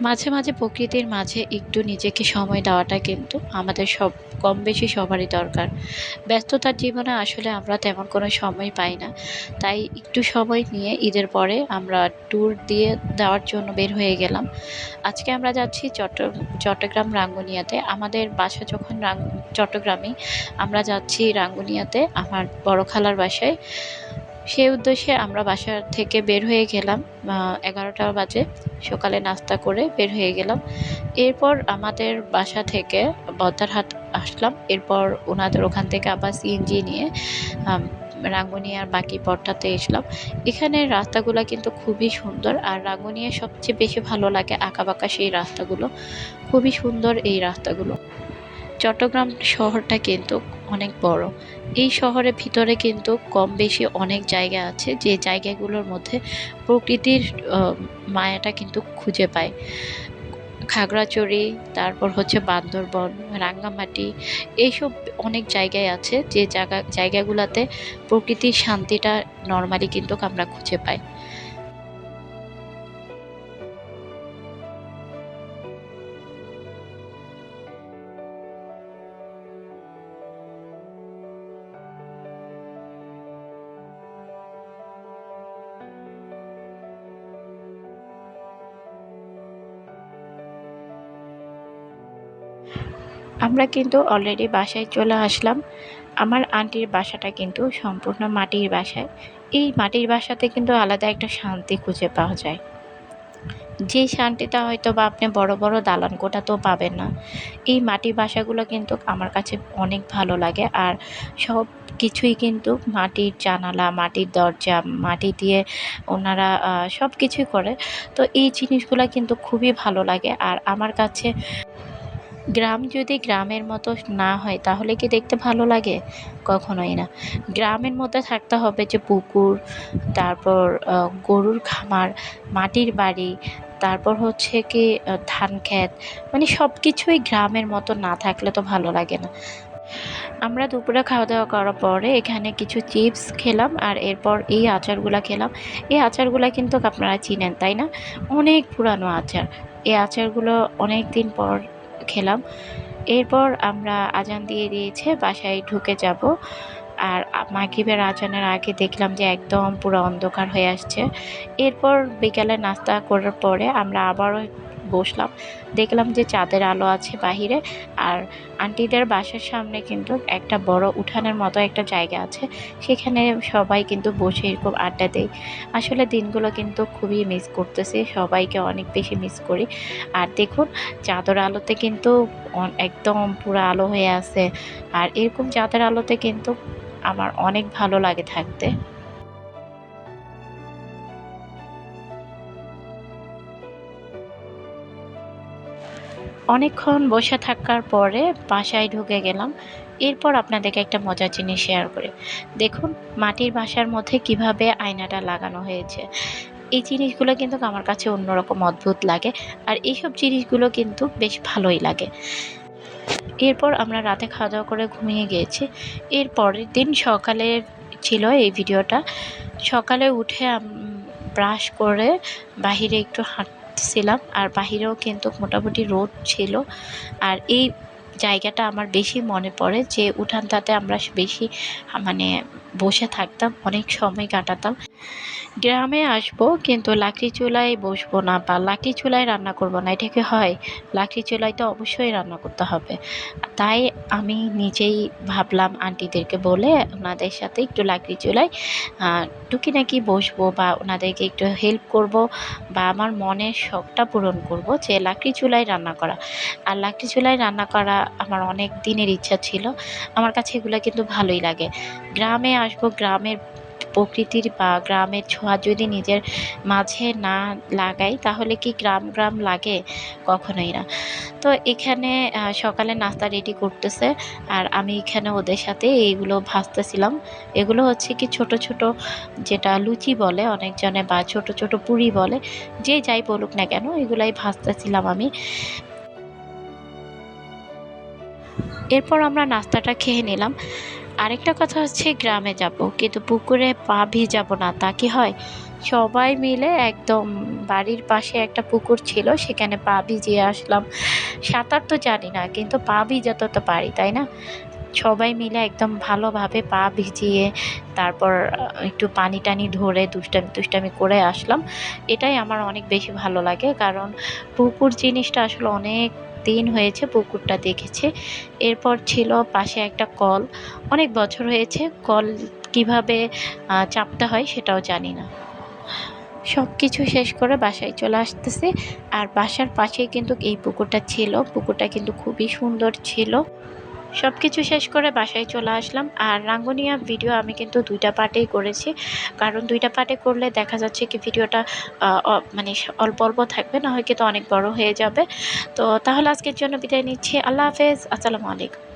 মাঝে, মাঝে প্রকৃতির মাঝে একটু নিজেকে সময় দেওয়াটা কিন্তু আমাদের সব কম বেশি সবারই দরকার। ব্যস্ততার জীবনে আসলে আমরা তেমন কোনো সময় পাই না। তাই একটু সময় নিয়ে ঈদের পরে আমরা ট্যুর দিয়ে দেওয়ার জন্য বের হয়ে গেলাম। আজকে আমরা যাচ্ছি চট্ট চট্টগ্রাম রাঙ্গুনিয়াতে। আমাদের বাসা যখন রাং চট্টগ্রামেই, আমরা যাচ্ছি রাঙ্গুনিয়াতে আমার বড় খালার বাসায়। সেই উদ্দেশ্যে আমরা বাসা থেকে বের হয়ে গেলাম এগারোটা বাজে। সকালে নাস্তা করে বের হয়ে গেলাম। এরপর আমাদের বাসা থেকে বদ্দারহাট আসলাম। এরপর ওনাদের ওখান থেকে আবার সিএনজি নিয়ে রাঙ্গুনিয়ার বাকি পথটাতে এসলাম। এখানের রাস্তাগুলো কিন্তু খুবই সুন্দর। আর রাঙ্গুনিয়ায় সবচেয়ে বেশি ভালো লাগে আঁকাবাঁকা সেই রাস্তাগুলো। খুবই সুন্দর এই রাস্তাগুলো। চট্টগ্রাম শহরটা কিন্তু অনেক বড়। এই শহরের ভিতরে কিন্তু কম বেশি অনেক জায়গা আছে যে জায়গাগুলোর মধ্যে প্রকৃতির মায়াটা কিন্তু খুঁজে পায়। খাগড়াচড়ি তারপর হচ্ছে বান্দরবন, রাঙ্গামাটি এইসব অনেক জায়গায় আছে যে জায়গা জায়গাগুলোতে প্রকৃতির শান্তিটা নর্মালি কিন্তু আমরা খুঁজে পাই। আমরা কিন্তু অলরেডি বাসায় চলে আসলাম। আমার আন্টির বাসাটা কিন্তু সম্পূর্ণ মাটির বাসায়। এই মাটির বাসাতে কিন্তু আলাদা একটা শান্তি খুঁজে পাওয়া যায়। যে শান্তিটা হয়তো বা আপনি বড়, বড় দালান কোঠাতেও পাবেন না। এই মাটির বাসাগুলো কিন্তু আমার কাছে অনেক ভালো লাগে। আর সব কিছুই কিন্তু মাটির জানালা, মাটির দরজা, মাটি দিয়ে ওনারা সব কিছুই করে। তো এই জিনিসগুলো কিন্তু খুবই ভালো লাগে। আর আমার কাছে গ্রাম যদি গ্রামের মতো না হয় তাহলে কি দেখতে ভালো লাগে? কখনোই না। গ্রামের মধ্যে থাকতে হবে যে পুকুর, তারপর গরুর খামার, মাটির বাড়ি, তারপর হচ্ছে কি ধান ক্ষেত। মানে সবকিছুই গ্রামের মতো না থাকলে তো ভালো লাগে না। আমরা দুপুরে খাওয়া-দাওয়া করার পরে এখানে কিছু চিপস খেলাম। আর এরপর এই আচারগুলা খেলাম। এই আচারগুলা কিন্তু আপনারা চিনেন, তাই না? অনেক পুরানো আচার। এই আচারগুলো অনেক দিন পর খেলাম। এরপর আমরা আজান দিয়ে দিয়েছে, বাসায় ঢুকে যাব। আর মাগিবের আজানের আগে দেখলাম যে একদম পুরো অন্ধকার হয়ে আসছে। এরপর বিকালে নাস্তা করার পরে আমরা আবারও বসলাম। দেখলাম যে চাঁদের আলো আছে বাহিরে। আর আন্টিদের বাসার সামনে কিন্তু একটা বড় উঠানের মতো একটা জায়গা আছে। সেখানে সবাই কিন্তু বসে এরকম আড্ডা দেয় আসলে দিনগুলো কিন্তু খুবই মিস করতেছি। সবাইকে অনেক বেশি মিস করি। আর দেখুন, চাঁদের আলোতে কিন্তু একদম পুরো আলো হয়ে আছে। আর এরকম চাঁদের আলোতে কিন্তু আমার অনেক ভালো লাগে থাকতে। অনেকক্ষণ বসে থাকার পরে বাসায় ঢুকে গেলাম। এরপর আপনাদেরকে একটা মজার জিনিস শেয়ার করি। দেখুন, মাটির বাসার মধ্যে কীভাবে আয়নাটা লাগানো হয়েছে। এই জিনিসগুলো কিন্তু আমার কাছে অন্যরকম অদ্ভুত লাগে। আর এইসব জিনিসগুলো কিন্তু বেশ ভালোই লাগে। এরপর আমরা রাতে খাওয়া-দাওয়া করে ঘুমিয়ে গিয়েছি। এর পরের দিন সকালে ছিল এই ভিডিওটা। সকালে উঠে ব্রাশ করে বাহিরে একটু হাঁটতেছিলাম। আর বাহিরেও কিন্তু মোটামুটি রোদ ছিল। আর এই জায়গাটা আমার বেশি মনে পড়ে যে উঠানটাতে আমরা বেশি মানে বসে থাকতাম, অনেক সময় কাটাতাম। গ্রামে আসব কিন্তু লাকড়ি চুলায় বসবো না বা লাকড়ি চুলায় রান্না করব না। এটা কি হয়? লাকড়ি চুলায় তো অবশ্যই রান্না করতে হবে। তাই আমি নিজেই ভাবলাম আন্টিদেরকে বলে ওনাদের সাথে একটু লাকড়ি চুলায় টুকি নাকি বসবো বা ওনাদেরকে একটু হেল্প করব বা আমার মনের শখটা পূরণ করব যে লাকড়ি চুলায় রান্না করা। আর লাকড়ি চুলায় রান্না করা আমার অনেক দিনের ইচ্ছা ছিল। আমার কাছে এগুলো কিন্তু ভালোই লাগে। গ্রামে আসব, গ্রামের প্রকৃতির বা গ্রামের ছোঁয়া যদি নিজের মাঝে না লাগাই তাহলে কি গ্রাম, গ্রাম লাগে? কখনোই না। তো এখানে সকালে নাস্তা রেডি করতেছে। আর আমি এখানে ওদের সাথে এইগুলো ভাজতেছিলাম। এগুলো হচ্ছে কি ছোট, ছোট যেটা লুচি বলে অনেকজনে বা ছোট, ছোট পুরি বলে। যে যাই বলুক না কেন এগুলাই ভাজতেছিলাম আমি। এরপর আমরা নাস্তাটা খেয়ে নিলাম। আরেকটা কথা হচ্ছে গ্রামে যাব। কিন্তু পুকুরে পা ভিজাবো না, তা কি হয়? সবাই মিলে একদম বাড়ির পাশে একটা পুকুর ছিল, সেখানে পা ভিজিয়ে আসলাম সাঁতার তো জানি না, কিন্তু পা ভিজাতে তো পারি, তাই না সবাই মিলে একদম ভালোভাবে পা ভিজিয়ে, তারপর একটু পানি টানি ধরে দুষ্টামি তুষ্টামি করে আসলাম এটাই আমার অনেক বেশি ভালো লাগে, কারণ পুকুর জিনিসটা আসলে অনেক দিন হয়েছে, পুকুরটা দেখেছে। এরপর ছিল পাশে একটা কল। অনেক বছর হয়েছে, কল কীভাবে চাপতে হয় সেটাও জানি না। সব কিছু শেষ করে বাসায় চলে আসতেছে। আর বাসার পাশেই কিন্তু এই পুকুরটা ছিল। পুকুরটা কিন্তু খুবই সুন্দর ছিল। সব কিছু শেষ করে বাসায় চলে আসলাম। আর রাঙ্গুনিয়া ভিডিও আমি কিন্তু দুইটা পার্টেই করেছি। কারণ দুইটা পার্টে করলে দেখা যাচ্ছে কি ভিডিওটা মানে অল্প অল্প থাকবে, না হয় কিন্তু অনেক বড় হয়ে যাবে। তো তাহলে আজকের জন্য বিদায় নিচ্ছি। আল্লাহ হাফেজ। আসসালামু আলাইকুম।